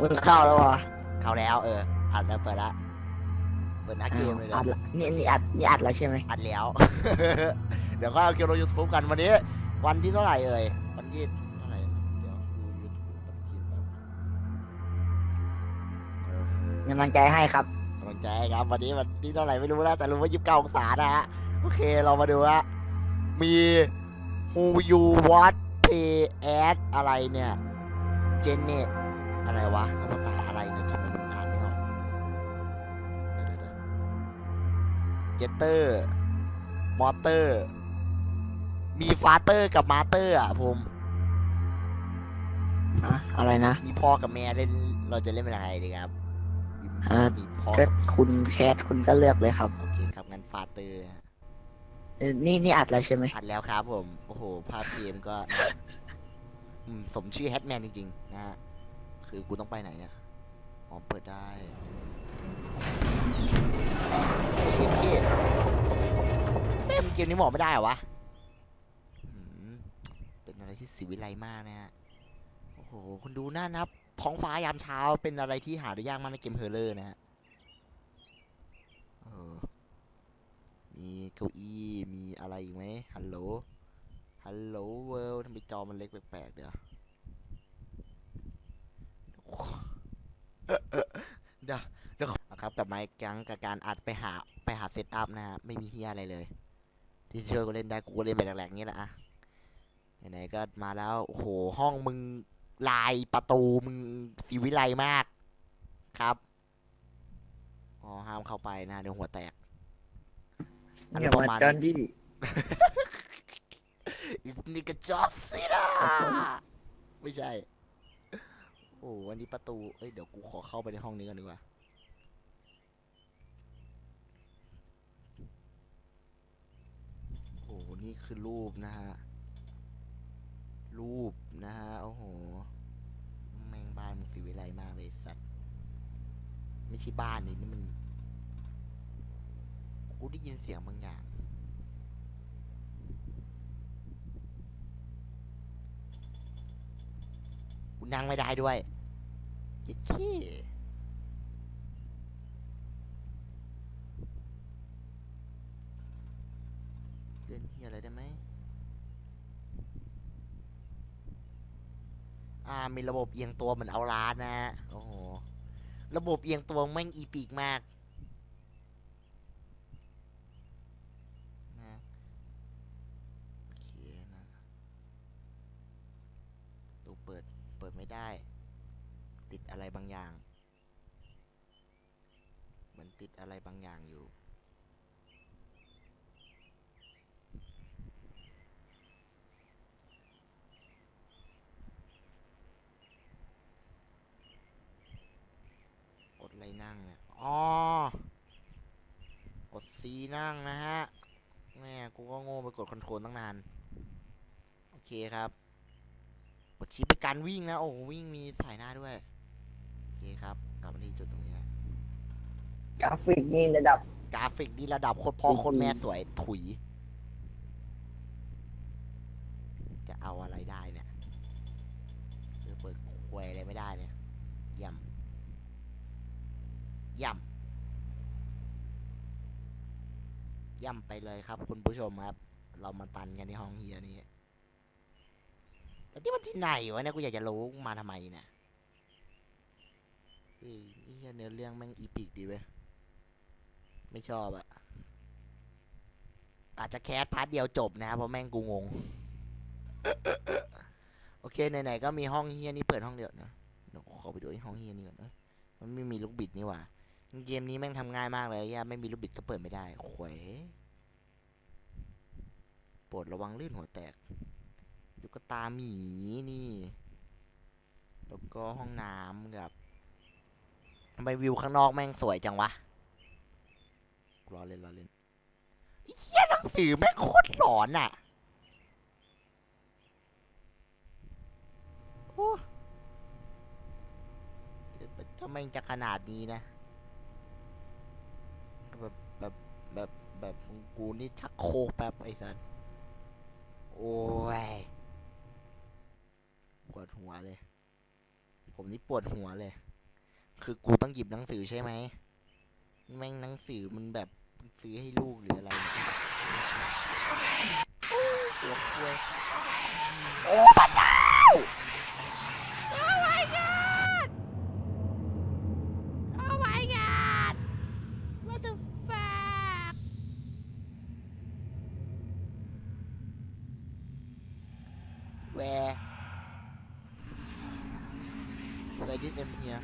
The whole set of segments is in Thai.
มึงเข้าแล้ววะเข้าแล้วเอออัดแล้วเปิดละเปิดหน้าเกมเลยอันะดละนี่นี่อัดนี่อัดแล้วใช่ไหมอัดแล้ว เดี๋ยวก็เอาเกมลงยูทูบกันวันนี้ วันที่เท่าไหร่เอ่ยวันที่เท่าไหร่นะเดี๋ยวดูยูทูบปฏิทินแป๊บเออกำลังใจให้ครับกำลังใจครับ วันนี้วันที่เท่าไหร่ไม่รู้นะแต่รู้ว่ายี่สิบเก้าองศานะฮะโอเคเรามาดูว่ามี who you what pay at อะไรเนี่ยเจนเน็ต อะไรวะภาษาอะไรเนี่ยทำไมมันอ่านไม่ออกเจเตอร์ มอเตอร์ มีฟาเตอร์กับมาเตอร์อะผมอะอะไรนะ มีพ่อกับแม่เล่น เราจะเล่นเป็นอะไรดีครับเอ่อมีพ่อก็กับคุณแคทคุณก็เลือกเลยครับ โอเคครับงั้นฟาเตอร์เอ่อนี่นี่อัดแล้วใช่ไหมอัดแล้วครับผม โอ้โห ภาพเกมก็นะอืมสมชื่อแฮทแมนจริง ๆ นะฮะ คือกูต้องไปไหนเนี่ย อ๋อ เปิดได้ไอ้เหี้ยพี่แม่งเกมนี้บอไม่ได้เหรอวะอืมเป็นอะไรที่สิวิไลมากนะฮะ โอ้โหคุณดูหน้านับ ท้องฟ้ายามเช้าเป็นอะไรที่หาได้ยากมากในเกมเฮอร์เลอร์นะฮะมีเก้าอี้ มีอะไรอีกไหมฮัลโหล ฮัลโหลเวิลด์ทำไมจอมันเล็กแปลกๆเดี๋ยว เดี๋ยวเดี๋ยวนะครับกลับมาอีกครั้งกับการอัดไปหาไปหาเซตอัพนะฮะไม่มีเฮียอะไรเลย ที่ช่วยกูเล่นได้กูก็เล่นไปแหลกๆนี้แหละอะไหนๆก็มาแล้วโอ้โหห้องมึงลายประตูมึงสีวิไลมากครับอ๋อห้ามเข้าไปนะเดี๋ยวหัวแตกอะไรอย่าประมามาณจอนดิอิสนิกจอสซินะไม่ใช่โอ้อันนี้ประตู เอ้ย เดี๋ยวกูขอเข้าไปในห้องนี้ก่อนดีกว่า โอ้โหนี่คือรูปนะฮะ รูปนะฮะ โอ้โห แม่งบ้านมึงสีวิไลมากเลยสัตว์ ไม่ใช่บ้านนี่นี่มัน กูได้ยินเสียงบางอย่างกูนั่งไม่ได้ด้วย จ็ดขี้เล่นเฮียอะไรได้ไหมอ่า มีระบบเอียงตัวเหมือนเอาล้านนะฮะ โอ้โห ระบบเอียงตัวแม่งอีปีกมากนะโอเคนะประตูเปิด เปิดไม่ได้ ติดอะไรบางอย่าง เหมือนติดอะไรบางอย่างอยู่ กดอะไรนั่งเนี่ย อ๋อ กด C นั่งนะฮะ แม่กูก็โง่ไปกดคอนโทรลตั้งนาน โอเคครับกดชี้ไปการวิ่งนะ โอ้วิ่งมีสายหน้าด้วย คครับกลับมาที่จุดตรงนี้นะกราฟิกนี่ระดับ กราฟิกนี่ระดับโคตรพ่อโคตรแม่สวยถุย จะเอาอะไรได้เนี่ยคือเปิดควยอะไรไม่ได้เนี่ยย่ำย่ำย่ำไปเลยครับ คุณผู้ชมครับ เรามาตันกันในห้องเฮียนี้แต่ที่มันที่ไหนวะเนี่ยกูอยากจะรู้มาทำไมเนี่ย เอ้ยเฮียเนื้อเรื่องแม่งอีพิกดีเว้ย ไม่ชอบอะอาจจะแคสพาร์ทเดียวจบนะครับเพราะแม่งกูงง โอเคไหนๆก็มีห้องเฮียนี่เปิดห้องเดียวนะเดี๋ยวขอไปดูไอ้ห้องเฮียนี่ก่อนนะมันไม่มีลูกบิดนี่หว่าเกมนี้แม่งทำง่ายมากเลยย่าไม่มีลูกบิดก็เปิดไม่ได้ขวยโปรดระวังลื่นหัวแตกตุ๊กตาหมีนี่แล้วก็ห้องน้ำกับ ไมวิวข้างนอกแม่งสวยจังวะกูรอเล่นรอเล่นเียหนังสือแม่งโคตรหลอนอะโอ้ทำไมจะขนาดนี้นะ แบบแบบแบบแบบกูนี่ชักโคกแป๊บไอ้สัสโอ้ยปวดหัวเลย ผมนี่ปวดหัวเลย คือกูต้องหยิบหนังสือใช่ไหมแม่งหนังสือมันแบบซื้อให้ลูกหรืออะไรเนี่ยตัวกล้วยโอ้พระเจ้า Oh my god Oh my god What the fuck Where Where did them here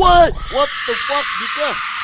What? What the fuck? ดิ